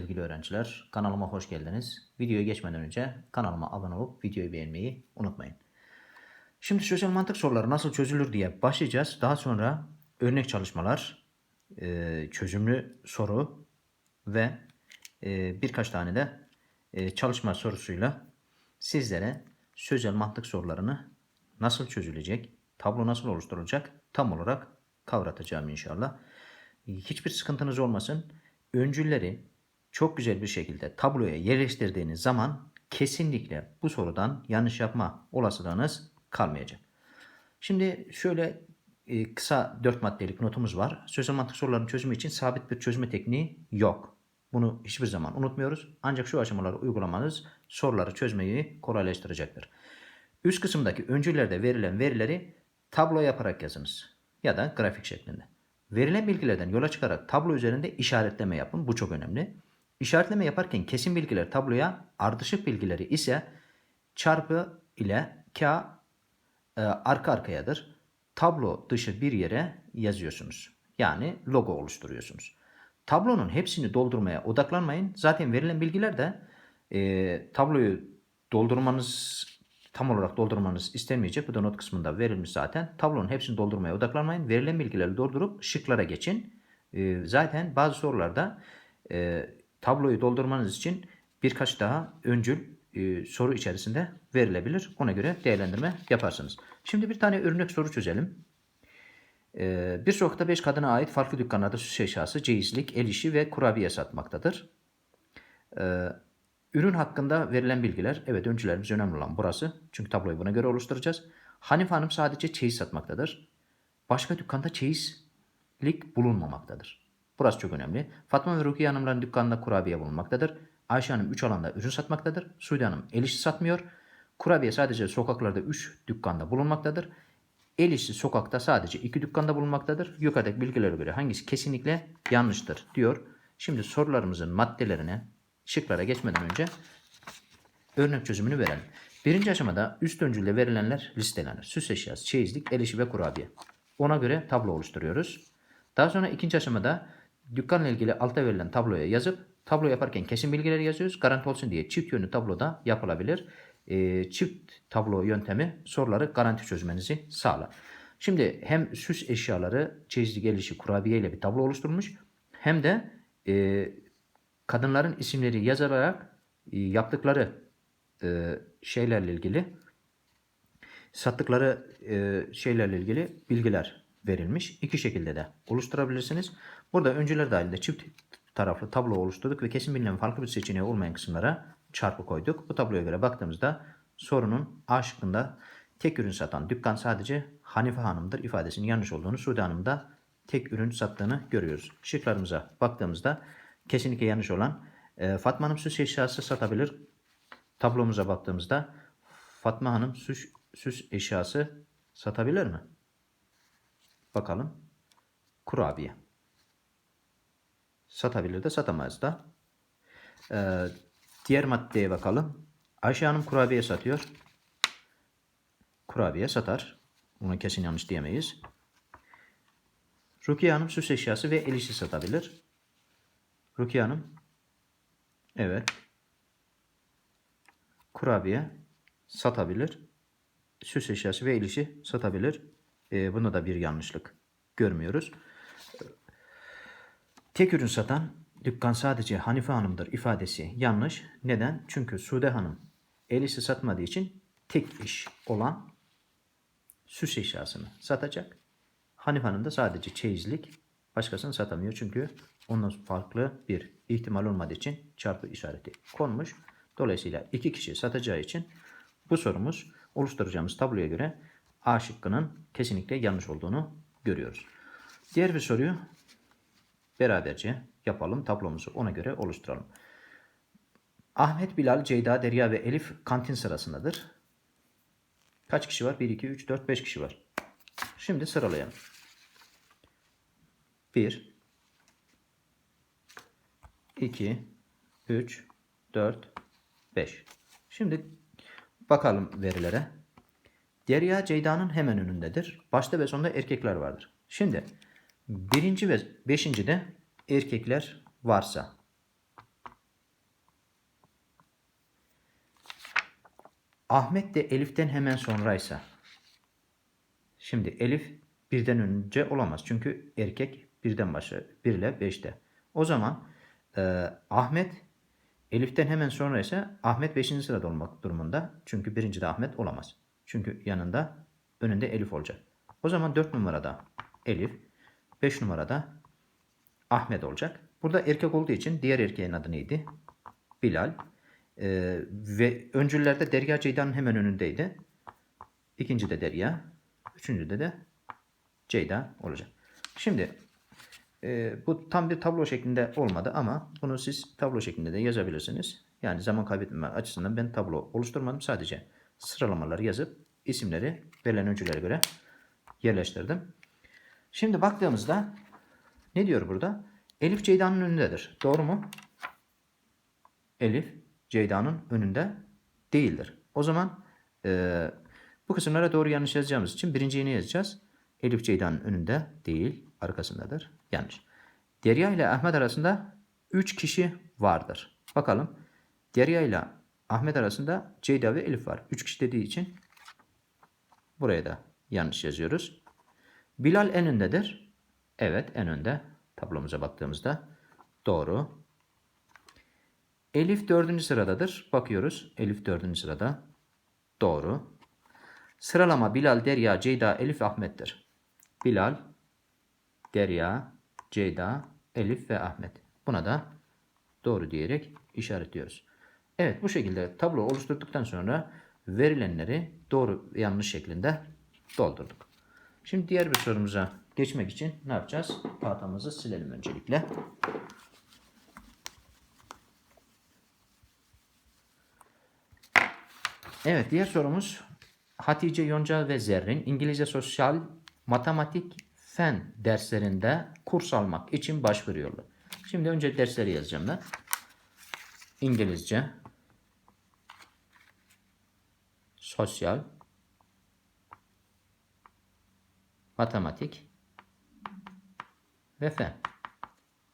sevgili öğrenciler. Kanalıma hoş geldiniz. Videoya geçmeden önce kanalıma abone olup videoyu beğenmeyi unutmayın. Şimdi sosyal mantık soruları nasıl çözülür diye başlayacağız. Daha sonra örnek çalışmalar, e, çözümlü soru ve e, birkaç tane de e, çalışma sorusuyla sizlere sözel mantık sorularını nasıl çözülecek, tablo nasıl oluşturulacak tam olarak kavratacağım inşallah. Hiçbir sıkıntınız olmasın. Öncülleri çok güzel bir şekilde tabloya yerleştirdiğiniz zaman kesinlikle bu sorudan yanlış yapma olasılığınız kalmayacak. Şimdi şöyle e, kısa 4 maddelik notumuz var. Sözel mantık sorularının çözümü için sabit bir çözme tekniği yok. Bunu hiçbir zaman unutmuyoruz. Ancak şu aşamaları uygulamanız soruları çözmeyi kolaylaştıracaktır. Üst kısımdaki öncüllerde verilen verileri tablo yaparak yazınız ya da grafik şeklinde. Verilen bilgilerden yola çıkarak tablo üzerinde işaretleme yapın. Bu çok önemli. İşaretleme yaparken kesin bilgiler tabloya, ardışık bilgileri ise çarpı ile K e, arka arkayadır. Tablo dışı bir yere yazıyorsunuz. Yani logo oluşturuyorsunuz. Tablonun hepsini doldurmaya odaklanmayın. Zaten verilen bilgiler de e, tabloyu doldurmanız tam olarak doldurmanız istenmeyecek. Bu da not kısmında verilmiş zaten. Tablonun hepsini doldurmaya odaklanmayın. Verilen bilgileri doldurup şıklara geçin. E, zaten bazı sorularda e, tabloyu doldurmanız için birkaç daha öncül e, soru içerisinde verilebilir. Ona göre değerlendirme yaparsınız. Şimdi bir tane örnek soru çözelim. E, bir sokakta 5 kadına ait farklı dükkanlarda süs eşyası, ceyizlik, el işi ve kurabiye satmaktadır. E, ürün hakkında verilen bilgiler, evet öncülerimiz önemli olan burası. Çünkü tabloyu buna göre oluşturacağız. Hanife Hanım sadece çeyiz satmaktadır. Başka dükkanda çeyizlik bulunmamaktadır. Burası çok önemli. Fatma ve Rukiye Hanımların dükkanında kurabiye bulunmaktadır. Ayşe Hanım 3 alanda ürün satmaktadır. Suudi Hanım el işi satmıyor. Kurabiye sadece sokaklarda 3 dükkanda bulunmaktadır. El işi sokakta sadece 2 dükkanda bulunmaktadır. Yukarıdaki bilgilere göre hangisi kesinlikle yanlıştır diyor. Şimdi sorularımızın maddelerine şıklara geçmeden önce örnek çözümünü verelim. Birinci aşamada üst öncülde verilenler listelenir. Süs eşyası, çeyizlik, el işi ve kurabiye. Ona göre tablo oluşturuyoruz. Daha sonra ikinci aşamada dükkanla ilgili altta verilen tabloya yazıp tablo yaparken kesin bilgileri yazıyoruz. Garanti olsun diye çift yönlü tabloda yapılabilir. Ee, çift tablo yöntemi soruları garanti çözmenizi sağlar. Şimdi hem süs eşyaları, çeyizlik, el işi, kurabiye ile bir tablo oluşturulmuş. Hem de e, kadınların isimleri yazılarak e, yaptıkları e, şeylerle ilgili sattıkları e, şeylerle ilgili bilgiler verilmiş. İki şekilde de oluşturabilirsiniz. Burada öncüler dahilinde çift taraflı tablo oluşturduk ve kesin bilinen farklı bir seçeneği olmayan kısımlara çarpı koyduk. Bu tabloya göre baktığımızda sorunun A şıkkında tek ürün satan dükkan sadece Hanife Hanım'dır ifadesinin yanlış olduğunu, Sude Hanım da tek ürün sattığını görüyoruz. Şıklarımıza baktığımızda kesinlikle yanlış olan e, Fatma Hanım süs eşyası satabilir. Tablomuza baktığımızda Fatma Hanım süs, süs eşyası satabilir mi? Bakalım. Kurabiye. Satabilir de satamaz da. Ee, diğer maddeye bakalım. Ayşe Hanım kurabiye satıyor. Kurabiye satar. Buna kesin yanlış diyemeyiz. Rukiye Hanım süs eşyası ve el işi satabilir. Rukiye Hanım. Evet. Kurabiye satabilir. Süs eşyası ve el işi satabilir. Ee, bunda da bir yanlışlık görmüyoruz. Tek ürün satan dükkan sadece Hanife Hanım'dır ifadesi yanlış. Neden? Çünkü Sude Hanım el işi satmadığı için tek iş olan süs eşyasını satacak. Hanife Hanım da sadece çeyizlik başkasını satamıyor. Çünkü ondan farklı bir ihtimal olmadığı için çarpı işareti konmuş. Dolayısıyla iki kişi satacağı için bu sorumuz oluşturacağımız tabloya göre A şıkkının kesinlikle yanlış olduğunu görüyoruz. Diğer bir soruyu beraberce yapalım. Tablomuzu ona göre oluşturalım. Ahmet, Bilal, Ceyda, Derya ve Elif kantin sırasındadır. Kaç kişi var? 1, 2, 3, 4, 5 kişi var. Şimdi sıralayalım. 1 2 3 4 5 Şimdi bakalım verilere. Derya Ceyda'nın hemen önündedir. Başta ve sonunda erkekler vardır. Şimdi Birinci ve beşinci de erkekler varsa. Ahmet de Elif'ten hemen sonraysa. Şimdi Elif birden önce olamaz. Çünkü erkek birden başa 1 ile 5'te. O zaman e, Ahmet Elif'ten hemen sonra ise Ahmet 5. sırada olmak durumunda. Çünkü birinci de Ahmet olamaz. Çünkü yanında önünde Elif olacak. O zaman 4 numarada Elif, 5 numarada Ahmet olacak. Burada erkek olduğu için diğer erkeğin adı neydi? Bilal. Ee, ve öncüllerde Derya Ceyda'nın hemen önündeydi. İkinci de Derya. Üçüncüde de Ceyda olacak. Şimdi e, bu tam bir tablo şeklinde olmadı ama bunu siz tablo şeklinde de yazabilirsiniz. Yani zaman kaybetmeme açısından ben tablo oluşturmadım. Sadece sıralamaları yazıp isimleri verilen öncülere göre yerleştirdim. Şimdi baktığımızda ne diyor burada? Elif Ceyda'nın önündedir. Doğru mu? Elif Ceyda'nın önünde değildir. O zaman e, bu kısımlara doğru yanlış yazacağımız için birinci yeni yazacağız. Elif Ceyda'nın önünde değil, arkasındadır. Yanlış. Derya ile Ahmet arasında 3 kişi vardır. Bakalım. Derya ile Ahmet arasında Ceyda ve Elif var. 3 kişi dediği için buraya da yanlış yazıyoruz. Bilal en öndedir. Evet en önde. Tablomuza baktığımızda doğru. Elif dördüncü sıradadır. Bakıyoruz. Elif dördüncü sırada. Doğru. Sıralama Bilal, Derya, Ceyda, Elif, Ahmet'tir. Bilal, Derya, Ceyda, Elif ve Ahmet. Buna da doğru diyerek işaretliyoruz. Evet bu şekilde tablo oluşturduktan sonra verilenleri doğru yanlış şeklinde doldurduk. Şimdi diğer bir sorumuza geçmek için ne yapacağız? Tahtamızı silelim öncelikle. Evet diğer sorumuz Hatice Yonca ve Zerrin İngilizce sosyal matematik fen derslerinde kurs almak için başvuruyorlar. Şimdi önce dersleri yazacağım ben. İngilizce sosyal matematik ve fen.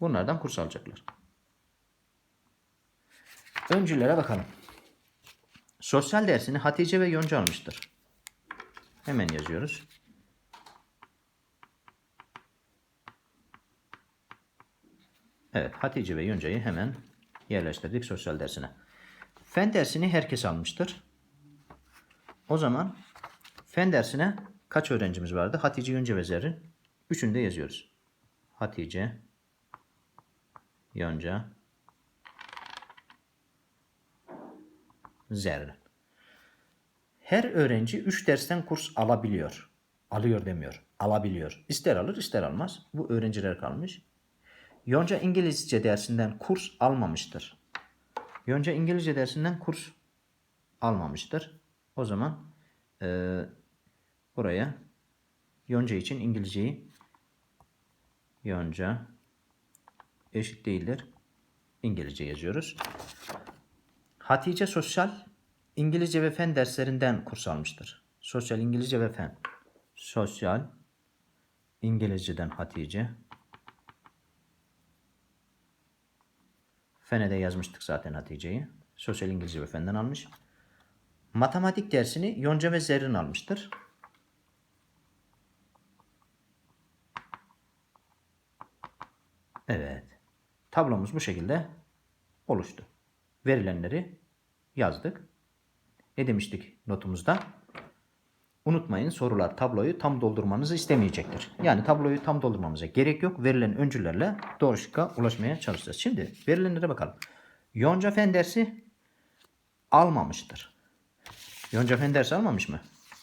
Bunlardan kurs alacaklar. Öncülere bakalım. Sosyal dersini Hatice ve Yonca almıştır. Hemen yazıyoruz. Evet Hatice ve Yonca'yı hemen yerleştirdik sosyal dersine. Fen dersini herkes almıştır. O zaman fen dersine kaç öğrencimiz vardı? Hatice, Yonca ve Zerrin. Üçünü de yazıyoruz. Hatice, Yonca, Zerrin. Her öğrenci 3 dersten kurs alabiliyor. Alıyor demiyor. Alabiliyor. İster alır ister almaz. Bu öğrenciler kalmış. Yonca İngilizce dersinden kurs almamıştır. Yonca İngilizce dersinden kurs almamıştır. O zaman e, buraya Yonca için İngilizceyi Yonca eşit değildir. İngilizce yazıyoruz. Hatice sosyal İngilizce ve fen derslerinden kurs almıştır. Sosyal İngilizce ve fen. Sosyal İngilizceden Hatice. Fene de yazmıştık zaten Hatice'yi. Sosyal İngilizce ve fenden almış. Matematik dersini Yonca ve Zerrin almıştır. Evet. Tablomuz bu şekilde oluştu. Verilenleri yazdık. Ne demiştik notumuzda? Unutmayın sorular tabloyu tam doldurmanızı istemeyecektir. Yani tabloyu tam doldurmamıza gerek yok. Verilen öncüllerle doğru şıkka ulaşmaya çalışacağız. Şimdi verilenlere bakalım. Yonca fen dersi almamıştır. Yonca fen dersi almamış mı?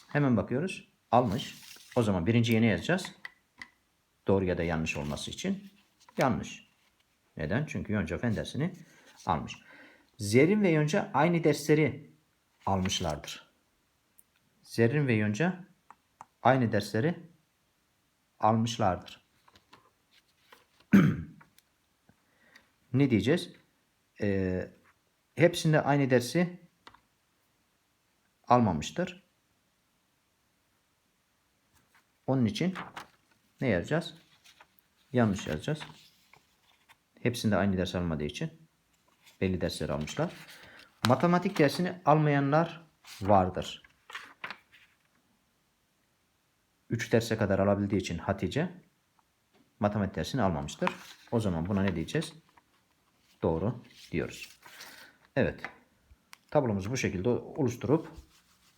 Hemen bakıyoruz. Almış. O zaman birinci yeni yazacağız. Doğru ya da yanlış olması için. Yanlış. Neden? Çünkü Yonca fen dersini almış. Zerrin ve Yonca aynı dersleri almışlardır. Zerrin ve Yonca aynı dersleri almışlardır. ne diyeceğiz? Ee, hepsinde aynı dersi almamıştır. Onun için ne yazacağız? Yanlış yazacağız. Hepsinde aynı ders almadığı için belli dersler almışlar. Matematik dersini almayanlar vardır. 3 derse kadar alabildiği için Hatice matematik dersini almamıştır. O zaman buna ne diyeceğiz? Doğru diyoruz. Evet. Tablomuzu bu şekilde oluşturup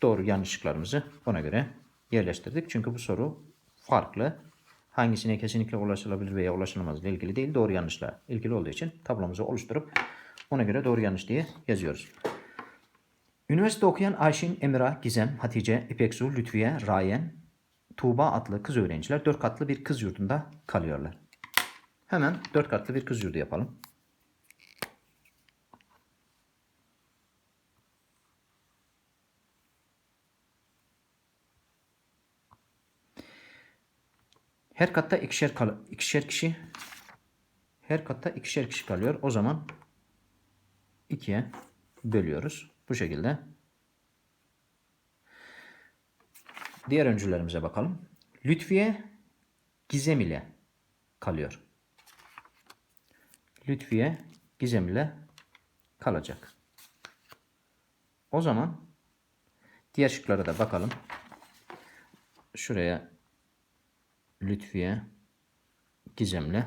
doğru yanlışlıklarımızı ona göre yerleştirdik. Çünkü bu soru farklı. Hangisine kesinlikle ulaşılabilir veya ulaşılamaz ile ilgili değil, doğru yanlışla ilgili olduğu için tablomuzu oluşturup ona göre doğru yanlış diye yazıyoruz. Üniversite okuyan Ayşin, Emira, Gizem, Hatice, İpeksu, Lütfiye, Rayen, Tuğba adlı kız öğrenciler dört katlı bir kız yurdunda kalıyorlar. Hemen dört katlı bir kız yurdu yapalım. Her katta ikişer, kal ikişer kişi her katta ikişer kişi kalıyor. O zaman ikiye bölüyoruz. Bu şekilde. Diğer öncülerimize bakalım. Lütfiye Gizem ile kalıyor. Lütfiye Gizem ile kalacak. O zaman diğer şıklara da bakalım. Şuraya Lütfiye Gizem'le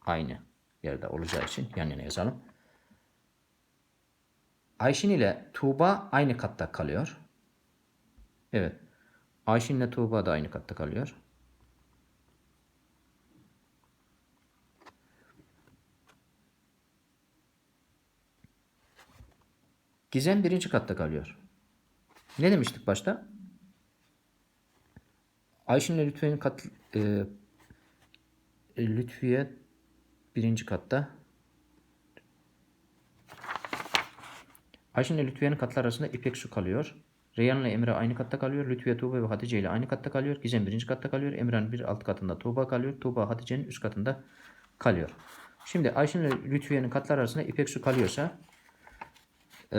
aynı yerde olacağı için yan yana yazalım. Ayşin ile Tuğba aynı katta kalıyor. Evet. Ayşin ile Tuğba da aynı katta kalıyor. Gizem birinci katta kalıyor. Ne demiştik başta? Ayşin ile Lütfiye'nin kat, e, Lütfiye birinci katta. Ayşin ile Lütfiye'nin katlar arasında İpek su kalıyor. Reyhan ile Emre aynı katta kalıyor. Lütfiye, Tuğba ve Hatice ile aynı katta kalıyor. Gizem birinci katta kalıyor. Emre'nin bir alt katında Tuğba kalıyor. Tuğba Hatice'nin üst katında kalıyor. Şimdi Ayşin ile Lütfiye'nin katlar arasında İpek su kalıyorsa e,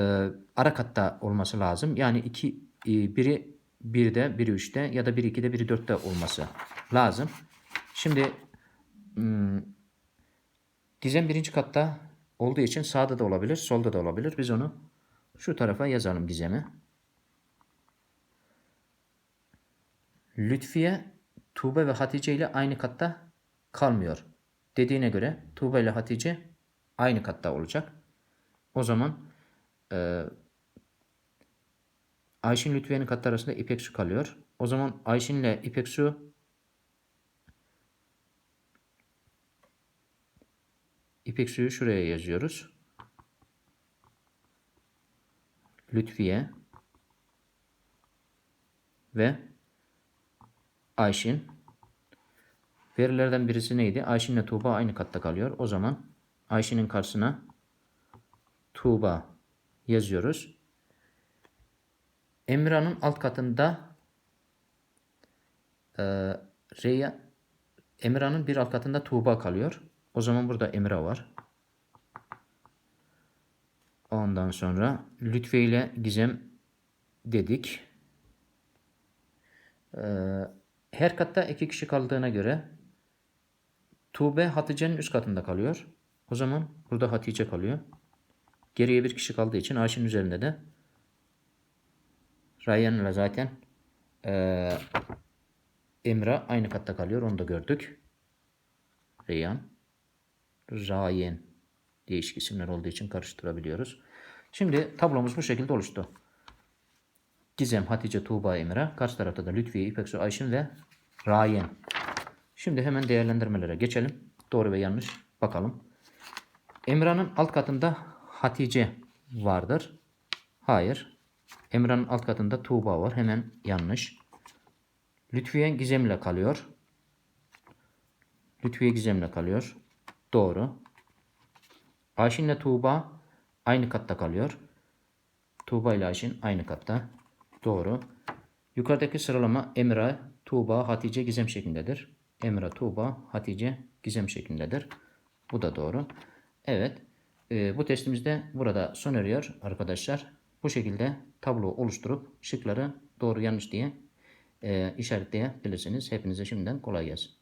ara katta olması lazım. Yani iki, e, biri 1'de, biri 3'te ya da biri 2'de, biri 4'te olması lazım. Şimdi hmm, Gizem birinci katta olduğu için sağda da olabilir, solda da olabilir. Biz onu şu tarafa yazalım Gizem'i. Lütfiye, Tuğba ve Hatice ile aynı katta kalmıyor. Dediğine göre Tuğba ile Hatice aynı katta olacak. O zaman e, Ayşin Lütfiye'nin katlar arasında İpek Su kalıyor. O zaman Ayşin ile İpek Su İpek Su'yu şuraya yazıyoruz. Lütfiye ve Ayşin. Verilerden birisi neydi? Ayşin ile Tuğba aynı katta kalıyor. O zaman Ayşin'in karşısına Tuğba yazıyoruz. Emra'nın alt katında e, Reya Emra'nın bir alt katında Tuğba kalıyor. O zaman burada Emra var. Ondan sonra Lütfiye ile Gizem dedik. Ee, her katta iki kişi kaldığına göre Tuğbe Hatice'nin üst katında kalıyor. O zaman burada Hatice kalıyor. Geriye bir kişi kaldığı için Ayşe'nin üzerinde de Rayyan'la zaten e, Emra aynı katta kalıyor. Onu da gördük. Reyyan. Rayen. Değişik isimler olduğu için karıştırabiliyoruz. Şimdi tablomuz bu şekilde oluştu. Gizem, Hatice, Tuğba, Emra. Karşı tarafta da Lütfiye, İpeksu, Ayşin ve Rayen. Şimdi hemen değerlendirmelere geçelim. Doğru ve yanlış bakalım. Emra'nın alt katında Hatice vardır. Hayır. Emra'nın alt katında Tuğba var. Hemen yanlış. Lütfiye Gizem'le kalıyor. Lütfiye Gizem'le kalıyor. Doğru. Ayşin ile Tuğba aynı katta kalıyor. Tuğba ile Ayşin aynı katta. Doğru. Yukarıdaki sıralama Emra, Tuğba, Hatice, Gizem şeklindedir. Emra, Tuğba, Hatice, Gizem şeklindedir. Bu da doğru. Evet. E, bu testimiz de burada son eriyor arkadaşlar. Bu şekilde tablo oluşturup şıkları doğru yanlış diye e, işaretleyebilirsiniz. Hepinize şimdiden kolay gelsin.